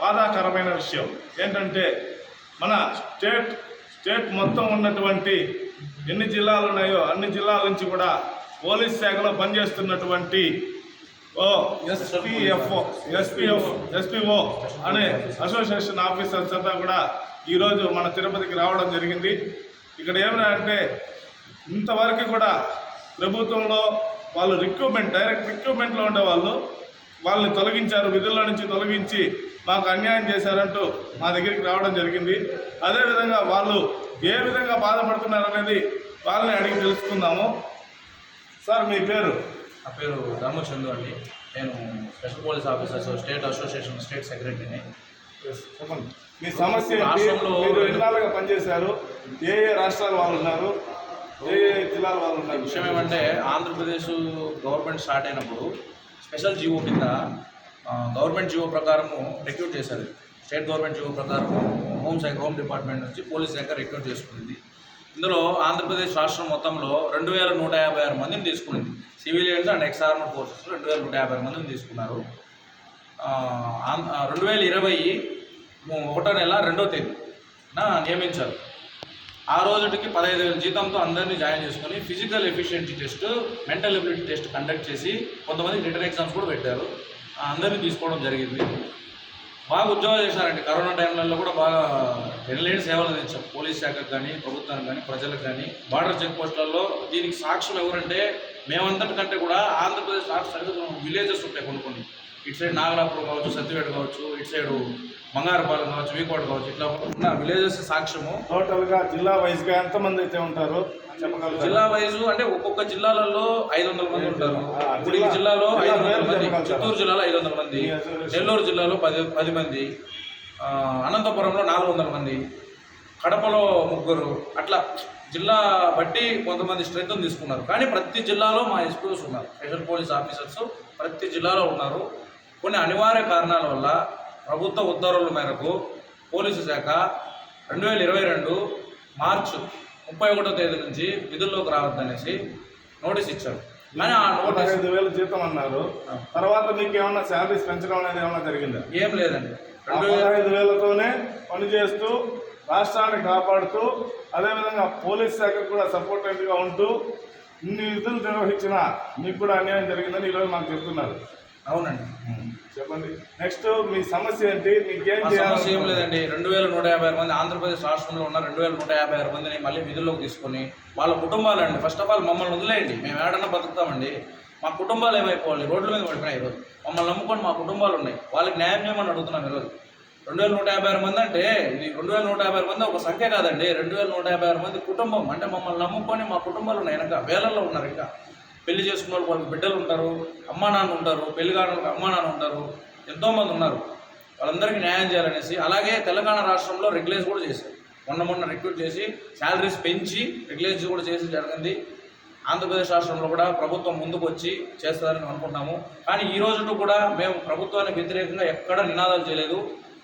బాధాకరమైన విషయం. ఏంటంటే మన స్టేట్ స్టేట్ మొత్తం ఉన్నటువంటి ఎన్ని జిల్లాలు ఉన్నాయో అన్ని జిల్లాల నుంచి కూడా పోలీస్ శాఖలో పనిచేస్తున్నటువంటి ఓ ఎస్పీఎఫ్ఓ ఎస్పీఎఫ్ ఎస్పీఓ అనే అసోసియేషన్ ఆఫీసర్స్ అంతా కూడా ఈరోజు మన తిరుపతికి రావడం జరిగింది. ఇక్కడ ఏమైనా ఇంతవరకు కూడా ప్రభుత్వంలో వాళ్ళు రిక్రూట్మెంట్ డైరెక్ట్ రిక్రూట్మెంట్లో ఉండేవాళ్ళు వాళ్ళని తొలగించారు విధుల్లో నుంచి తొలగించి మాకు అన్యాయం చేశారంటూ మా దగ్గరికి రావడం జరిగింది. అదేవిధంగా వాళ్ళు ఏ విధంగా బాధపడుతున్నారు అనేది వాళ్ళని అడిగి తెలుసుకుందాము. సార్ మీ పేరు? నా పేరు రామచందు అండి. నేను special police officers state association state సెక్రటరీని. చెప్పండి. మీ సమస్య మీరు ఎన్నాళ్ళుగా పనిచేశారు? ఏ ఏ రాష్ట్రాల వాళ్ళు ఉన్నారు? ఏ ఏ జిల్లాల వాళ్ళు ఉన్నారు? విషయం ఏమంటే ఆంధ్రప్రదేశ్ గవర్నమెంట్ స్టార్ట్ అయినప్పుడు స్పెషల్ జీవో కింద గవర్నమెంట్ జీవో ప్రకారము రిక్రూట్ చేశారు. స్టేట్ గవర్నమెంట్ జీవో ప్రకారం హోమ్ శాఖ హోమ్ డిపార్ట్మెంట్ నుంచి పోలీస్ శాఖ రిక్రూట్ చేసుకుంది. ఇందులో ఆంధ్రప్రదేశ్ రాష్ట్రం మొత్తంలో రెండు వేల నూట యాభై ఆరు మందిని తీసుకునింది civilians and ex armed forces రెండు వేల నూట యాభై ఆరు మందిని తీసుకున్నారు. ఆం- రెండు వేల ఇరవై ఒకటో నెల రెండో తేదీన నియమించారు. ఆ రోజుకి పదహైదు వేల జీతంతో అందరినీ జాయిన్ చేసుకొని physical efficiency test mental ability test conduct చేసి కొంతమంది రిటర్న్ ఎగ్జామ్స్ కూడా పెట్టారు. అందరినీ తీసుకోవడం జరిగింది. బాగా ఉద్యోగాలు చేశారండి. కరోనా టైంలలో కూడా బాగా ఎనలేని సేవలు అందించాం. పోలీస్ శాఖకు కానీ ప్రభుత్వానికి కానీ ప్రజలకు కానీ. బార్డర్ చెక్ పోస్టులలో దీనికి సాక్ష్యం ఎవరంటే మేమంతటికంటే కూడా ఆంధ్రప్రదేశ్ రాష్ట్ర సరిహద్దు విలేజెస్ ఉంటాయి కొన్ని కొన్ని. ఇటు సైడ్ నాగలాపురం కావచ్చు సత్యవేట కావచ్చు ఇటు సైడ్ బంగారపాలెం కావచ్చు వీకోట కావచ్చు ఇట్లా ఉన్న విలేజెస్ సాక్ష్యము. టోటల్గా జిల్లా వైజ్గా ఎంత మంది అయితే ఉంటారు చెప్పగలుగుతారు? జిల్లా వైజ్ అంటే ఒక్కొక్క జిల్లాలలో ఐదు వందల మంది. ఉంటారు జిల్లా- జిల్లాలో జిల్లా ఐదు వందల మంది? చిత్తూరు జిల్లాలో ఐదు వందల మంది. నెల్లూరు జిల్లాలో పది పది మంది అనంతపురంలో నాలుగు వందల మంది కడపలో ముగ్గురు అట్లా జిల్లా బట్టి కొంతమంది స్ట్రెంత్ తీసుకున్నారు. కానీ ప్రతి జిల్లాలో మా ఎస్పీస్ ఉన్నారు. స్పెషల్ పోలీస్ ఆఫీసర్స్ ప్రతి జిల్లాలో ఉన్నారు. కొన్ని అనివార్య కారణాల వల్ల ప్రభుత్వ ఉత్తర్వుల మేరకు పోలీసు శాఖ రెండు వేల ఇరవై రెండు మార్చ్ ముప్పై ఒకటో తేదీ నుంచి విధుల్లోకి రావద్దనేసి నోటీస్ ఇచ్చారు. కానీ ఆ నోటీస్ పదహైదు వేలు జీతం అన్నారు. తర్వాత మీకు ఏమన్నా శాలరీస్ పెంచడం అనేది ఏమన్నా జరిగిందా? ఏం లేదండి. రెండు వేల పదహైదు వేలతోనే పనిచేస్తూ రాష్ట్రాన్ని కాపాడుతూ అదేవిధంగా పోలీస్ శాఖకు కూడా సపోర్టెంట్గా ఉంటూ ఇన్ని విధులు నిర్వహించిన మీకు కూడా అన్యాయం జరిగిందని ఈరోజు మాకు చెప్తున్నారు. అవునండి. చెప్పండి. నెక్స్ట్ మీ సమస్య ఏంటి? మీకేం సమస్య ఏం లేదండి. రెండు వేల నూట యాభై ఆరు మంది ఆంధ్రప్రదేశ్ రాష్ట్రంలో ఉన్న రెండు వేల నూట యాభై ఆరు మందిని మళ్ళీ విధుల్లోకి తీసుకొని వాళ్ళ కుటుంబాలు అండి ఫస్ట్ ఆఫ్ ఆల్ మమ్మల్ని వదిలేయండి. మేము ఏడన్నా బతుకుతామండి. మా కుటుంబాలు ఏమైపోవాలి? రోడ్ల మీద పడిపోయినాయి ఈరోజు. మమ్మల్ని నమ్ముకొని మా కుటుంబాలు ఉన్నాయి. వాళ్ళకి న్యాయం చేయమని అడుగుతున్నాం ఈరోజు. రెండు వేల నూట యాభై ఆరు మంది అంటే ఇది రెండు వేల నూట యాభై ఆరు మంది ఒక సంఖ్య కాదండి. రెండు వేల నూట యాభై ఆరు మంది కుటుంబం. అంటే మమ్మల్ని నమ్ముకొని మా కుటుంబాలు ఉన్నాయి. వెనక వేలల్లో ఉన్నారు ఇంకా. పెళ్ళి చేసుకున్న వాళ్ళు వాళ్ళకి బిడ్డలు ఉంటారు అమ్మా నాన్న ఉంటారు పెళ్ళి కాని అమ్మా నాన్న ఉంటారు ఎంతోమంది ఉన్నారు. వాళ్ళందరికీ న్యాయం చేయాలనేసి అలాగే తెలంగాణ రాష్ట్రంలో రెగ్యులేజ్ కూడా చేశారు. మొన్న మొన్న రిక్రూట్ చేసి శాలరీస్ పెంచి రెగ్యులేజ్ కూడా చేసి జరిగింది. ఆంధ్రప్రదేశ్ రాష్ట్రంలో కూడా ప్రభుత్వం ముందుకు వచ్చి చేస్తారని అనుకుంటున్నాము. కానీ ఈ రోజు కూడా మేము ప్రభుత్వానికి వ్యతిరేకంగా ఎక్కడా నినాదాలు చేయలేదు.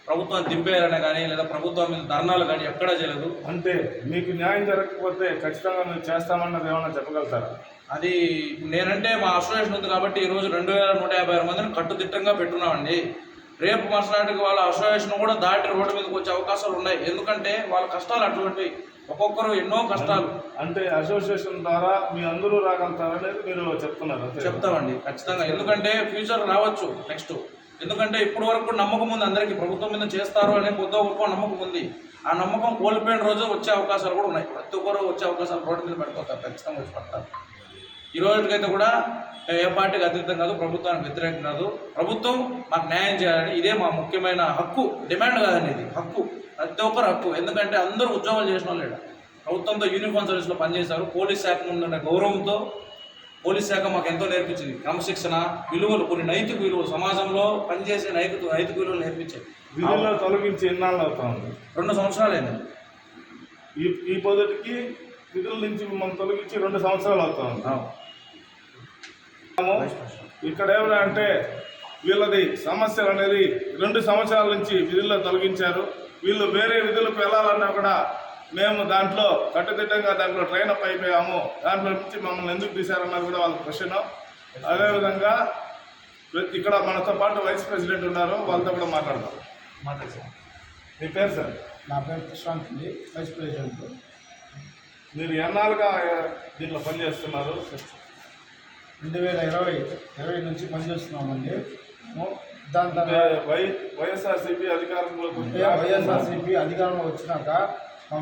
ప్రభుత్వాన్ని దింపేయాలనే కానీ లేదా ప్రభుత్వం మీద ధర్నాలు కానీ ఎక్కడా చేయలేదు. అంటే మీకు న్యాయం జరగకపోతే ఖచ్చితంగా మేము చేస్తామన్నది ఏమన్నా చెప్పగలుగుతారా? అది నేనంటే మా అసోసియేషన్ ఉంది కాబట్టి ఈ రోజు రెండు వేల నూట యాభై ఆరు మందిని కట్టుదిట్టంగా పెట్టున్నామండి. రేపు మరుసనాటికి వాళ్ళ అసోసియేషన్ కూడా దాటి రోడ్డు మీదకి వచ్చే అవకాశాలు ఉన్నాయి. ఎందుకంటే వాళ్ళ కష్టాలు అటువంటివి. ఒక్కొక్కరు ఎన్నో కష్టాలు. అంటే అసోసియేషన్ ద్వారా మీ అందరూ రాగలుగుతారనేది మీరు చెప్తున్నారు? చెప్తామండి ఖచ్చితంగా. ఎందుకంటే ఫ్యూచర్ రావచ్చు నెక్స్ట్. ఎందుకంటే ఇప్పటి వరకు నమ్మకం ఉంది అందరికీ. ప్రభుత్వం మీద చేస్తారు అనే కొద్దో గొప్ప నమ్మకం ఉంది. ఆ నమ్మకం కోల్పోయిన రోజు వచ్చే అవకాశాలు కూడా ఉన్నాయి. ప్రతి ఒక్కరు వచ్చే అవకాశాలు రోడ్డు మీద పడిపోతారు. ఖచ్చితంగా వచ్చి పడతారు. ఈ రోజుకైతే కూడా ఏ పార్టీకి అతీతం కాదు ప్రభుత్వానికి వ్యతిరేకం కాదు. ప్రభుత్వం మాకు న్యాయం చేయాలని ఇదే మా ముఖ్యమైన హక్కు డిమాండ్ కాదండి ఇది హక్కు. ప్రతి ఒక్కరు హక్కు. ఎందుకంటే అందరూ ఉద్యోగాలు చేసిన వాళ్ళు. ప్రభుత్వంతో యూనిఫామ్ సర్వీస్లో పనిచేశారు. పోలీస్ శాఖ ముందున్న గౌరవంతో పోలీస్ శాఖ మాకు ఎంతో నేర్పించింది. క్రమశిక్షణ విలువలు కొన్ని నైతిక విలువలు. సమాజంలో పనిచేసే నైతిక నైతిక విలువలు నేర్పించాయి. విధుల్లో తొలగించి ఎన్నాళ్ళు అవుతా ఉంది రెండు సంవత్సరాలైంది. ఈ ఈ పొద్దుటికి విధుల నుంచి మిమ్మల్ని తొలగించి రెండు సంవత్సరాలు అవుతా ఉంది ఇక్కడ ఏమైనా అంటే వీళ్ళది సమస్యలు అనేది రెండు సంవత్సరాల నుంచి విధుల్లో తొలగించారు. వీళ్ళు వేరే విధులకు వెళ్ళాలన్నా కూడా మేము దాంట్లో కట్టుదిట్టంగా దాంట్లో ట్రైన్ అప్ అయిపోయాము. దాంట్లో నుంచి మమ్మల్ని ఎందుకు తీశారన్నది కూడా వాళ్ళ క్వశ్చన్ అదేవిధంగా ఇక్కడ మనతో పాటు వైస్ ప్రెసిడెంట్ ఉన్నారు. వాళ్ళతో కూడా మాట్లాడదాం. మీ పేరు సార్? నా పేరు ప్రశాంత్ అండి వైస్ ప్రెసిడెంట్ మీరు ఎన్నాళ్ళుగా దీంట్లో పనిచేస్తున్నారు రెండు వేల ఇరవై ఇరవై నుంచి పనిచేస్తున్నామండి దాని తర్వాత వై వైఎస్ఆర్సీపీ అధికారంలోకి వచ్చాక వైఎస్ఆర్సీపీ అధికారంలో వచ్చినాక